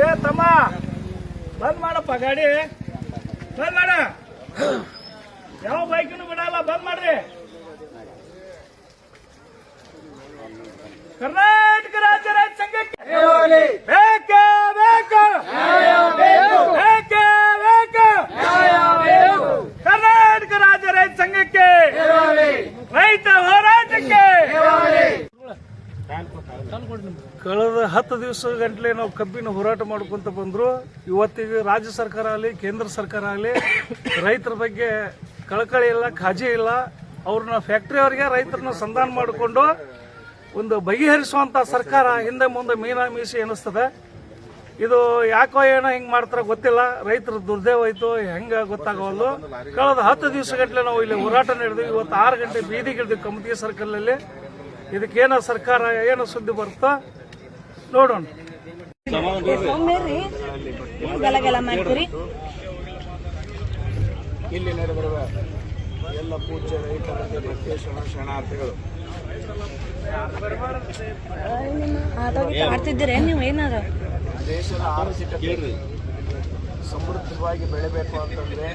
ಏ ತಮ್ಮ. ಬಂದ್ ಮಾಡಪ್ಪ ಗಾಡಿ. ಬಂದ್ ಮಾಡ. ಯಾವ ಬೈಕನ್ನು ಬಿಡಲ್ಲ ಬಂದ್ ಮಾಡ್ರಿ. ಕರ್ನಾಟಕ ಕಳೆದ ಹತ್ತು ದಿವಸ ಗಂಟಲೆ ನಾವು ಕಬ್ಬಿನ ಹೋರಾಟ ಮಾಡ್ಕೊಂತ ಬಂದ್ರು. ಇವತ್ತಿಗೆ ರಾಜ್ಯ ಸರ್ಕಾರ ಆಗಲಿ, ಕೇಂದ್ರ ಸರ್ಕಾರ ಆಗಲಿ, ರೈತರ ಬಗ್ಗೆ ಕಳಕಳಿ ಇಲ್ಲ ಕಾಜಿ ಇಲ್ಲ. ಅವ್ರನ್ನ ಫ್ಯಾಕ್ಟ್ರಿ ಅವರಿಗೆ ರೈತರನ್ನ ಸಂಧಾನ ಮಾಡಿಕೊಂಡು ಒಂದು ಬಗೆಹರಿಸುವಂತ ಸರ್ಕಾರ ಹಿಂದೆ ಮುಂದೆ ಮೀನಾ ಮೀಸಿ ಎನಿಸ್ತದೆ. ಇದು ಯಾಕೋ ಏನೋ ಹಿಂಗ್ ಮಾಡ್ತಾರ ಗೊತ್ತಿಲ್ಲ. ರೈತರ ದುರ್ದೇವ ಆಯ್ತು ಹೆಂಗ ಗೊತ್ತಾಗವಲ್ದು. ಕಳೆದ ಹತ್ತು ದಿವಸ ಗಂಟಲೆ ನಾವು ಇಲ್ಲಿ ಹೋರಾಟ ನಡೆದ್ವಿ. ಇವತ್ತು ಆರು ಗಂಟೆ ಬೀದಿಗಿಳಿದ್ವಿ ಸರ್ಕಲ್ ಅಲ್ಲಿ ಇದಕ್ಕೇನೋ ಸರ್ಕಾರ ಏನು ಸುದ್ದಿ ಬರುತ್ತೋ? ನೋಡೋಣ. ಇಲ್ಲಿ ನಡೆದಿರುವ ಎಲ್ಲ ಪೂಜೆ ರೈತರ ಭಕ್ತಿ ಶರಣಾರ್ಥಿಗಳು. ಆಡ್ತಿದ್ದೀರ ನೀವು ಏನಾರ ದೇಶದ ಆರ್ಥಿಕತೆ ಸಮೃದ್ಧವಾಗಿ ಬೆಳಿಬೇಕು ಅಂತಂದ್ರೆ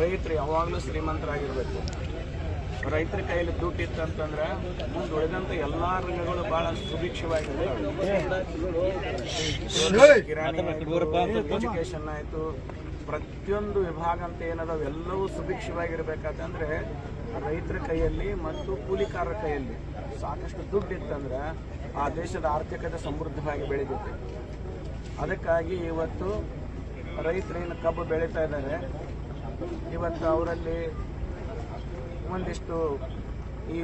ರೈತರು ಯಾವಾಗಲೂ ಶ್ರೀಮಂತರಾಗಿರ್ಬೇಕು. ರೈತರ ಕೈಯಲ್ಲಿ ದುಡ್ಡು ಇತ್ತಂತಂದ್ರೆ ಮುಂದುಳಿದಂತ ಎಲ್ಲಾ ರಂಗಗಳು ಬಹಳ ಸುಭಿಕ್ಷವಾಗಿರ್ತವೆ. ಕಿರಾಣಿ ಎಜುಕೇಶನ್ ಆಯ್ತು ಪ್ರತಿಯೊಂದು ವಿಭಾಗ ಅಂತ ಏನದಾವ ಎಲ್ಲವೂ ಸುಭಿಕ್ಷವಾಗಿರ್ಬೇಕಂದ್ರೆ ರೈತರ ಕೈಯಲ್ಲಿ ಮತ್ತು ಕೂಲಿಕಾರರ ಕೈಯಲ್ಲಿ ಸಾಕಷ್ಟು ದುಡ್ಡು ಇತ್ತಂದ್ರೆ ಆ ದೇಶದ ಆರ್ಥಿಕತೆ ಸಮೃದ್ಧವಾಗಿ ಬೆಳೀತೈತೆ ಅದಕ್ಕಾಗಿ ಇವತ್ತು ರೈತರೇನು ಕಬ್ಬು ಬೆಳೀತಾ ಇದ್ದಾರೆ. ಇವತ್ತು ಅವರಲ್ಲಿ ಒಂದಿಷ್ಟು ಈ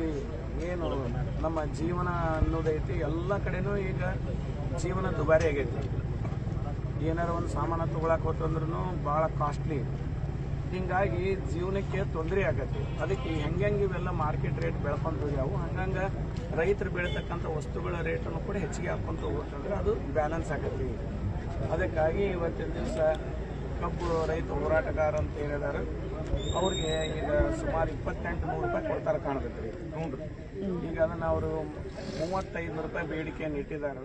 ಏನು ನಮ್ಮ ಜೀವನ ಅನ್ನೋದೈತಿ ಎಲ್ಲ ಕಡೆನೂ ಈಗ ಜೀವನ ದುಬಾರಿ ಆಗೈತಿ. ಏನಾರು ಒಂದು ಸಾಮಾನು ತಗೊಳಕ್ ಹೋತಂದ್ರೂ ಭಾಳ ಕಾಸ್ಟ್ಲಿ ಹಿಂಗಾಗಿ ಜೀವನಕ್ಕೆ ತೊಂದರೆ ಆಗತ್ತೆ. ಅದಕ್ಕೆ ಹೆಂಗೆ ಇವೆಲ್ಲ ಮಾರ್ಕೆಟ್ ರೇಟ್ ಬೆಳ್ಕೊಂತ ಹೋಗ್ಯಾವು, ಹಂಗಂಗ ರೈತರು ಬೆಳೀತಕ್ಕಂಥ ವಸ್ತುಗಳ ರೇಟನ್ನು ಕೂಡ ಹೆಚ್ಚಿಗೆ ಹಾಕ್ಕೊಂತ ಹೋಗ್ತಂದ್ರೆ ಅದು ಬ್ಯಾಲೆನ್ಸ್ ಆಗತ್ತೆ. ಅದಕ್ಕಾಗಿ ಇವತ್ತಿನ ದಿವಸ ಕಬ್ಬು ರೈತ ಹೋರಾಟಗಾರ ಅಂತ ಹೇಳಿದಾರೆ ಅವ್ರಿಗೆ ಈಗ ಸುಮಾರು ಇಪ್ಪತ್ತೆಂಟು ನೂರು ರೂಪಾಯಿ ಕೊಡ್ತಾರೆ ಕಾಣಬೇಕು ರೀ ಹ್ಞೂ ಈಗ ಅದನ್ನು ಅವರು ಮೂವತ್ತೈದು ರೂಪಾಯಿ ಬೇಡಿಕೆಯನ್ನು ಇಟ್ಟಿದ್ದಾರೆ.